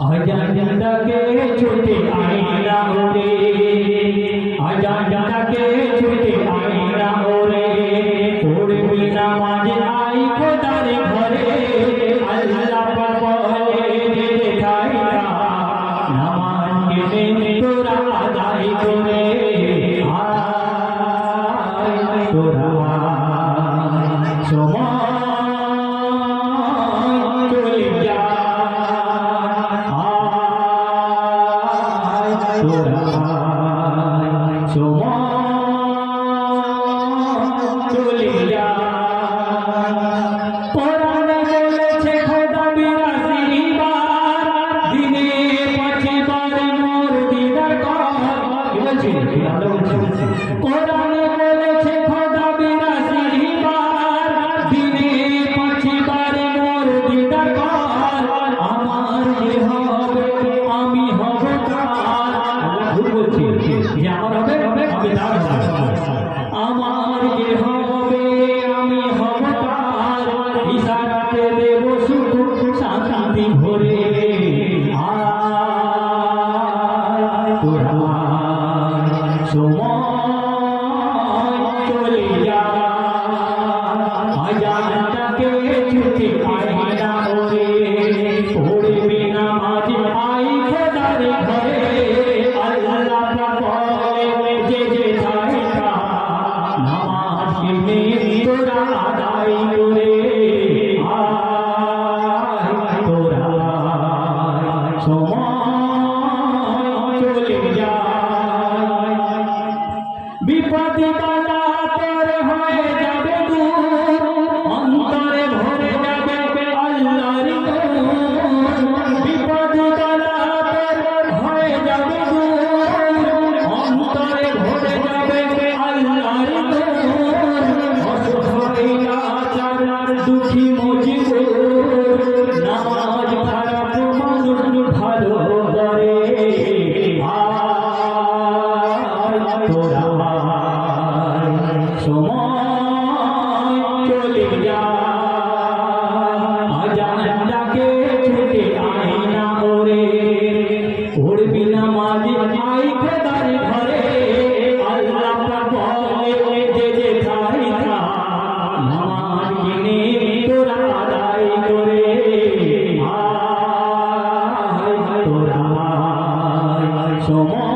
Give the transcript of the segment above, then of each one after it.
अजंता के छुटे आईना ओरे। अजंता के छुटे आईना ओरे। One. ইশারাতে দেব শুধু শান্তি ভরে। আ সময় জাতীয় Como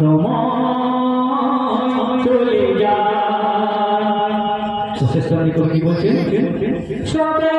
সময় চলে যায়। কি বলছেন সবে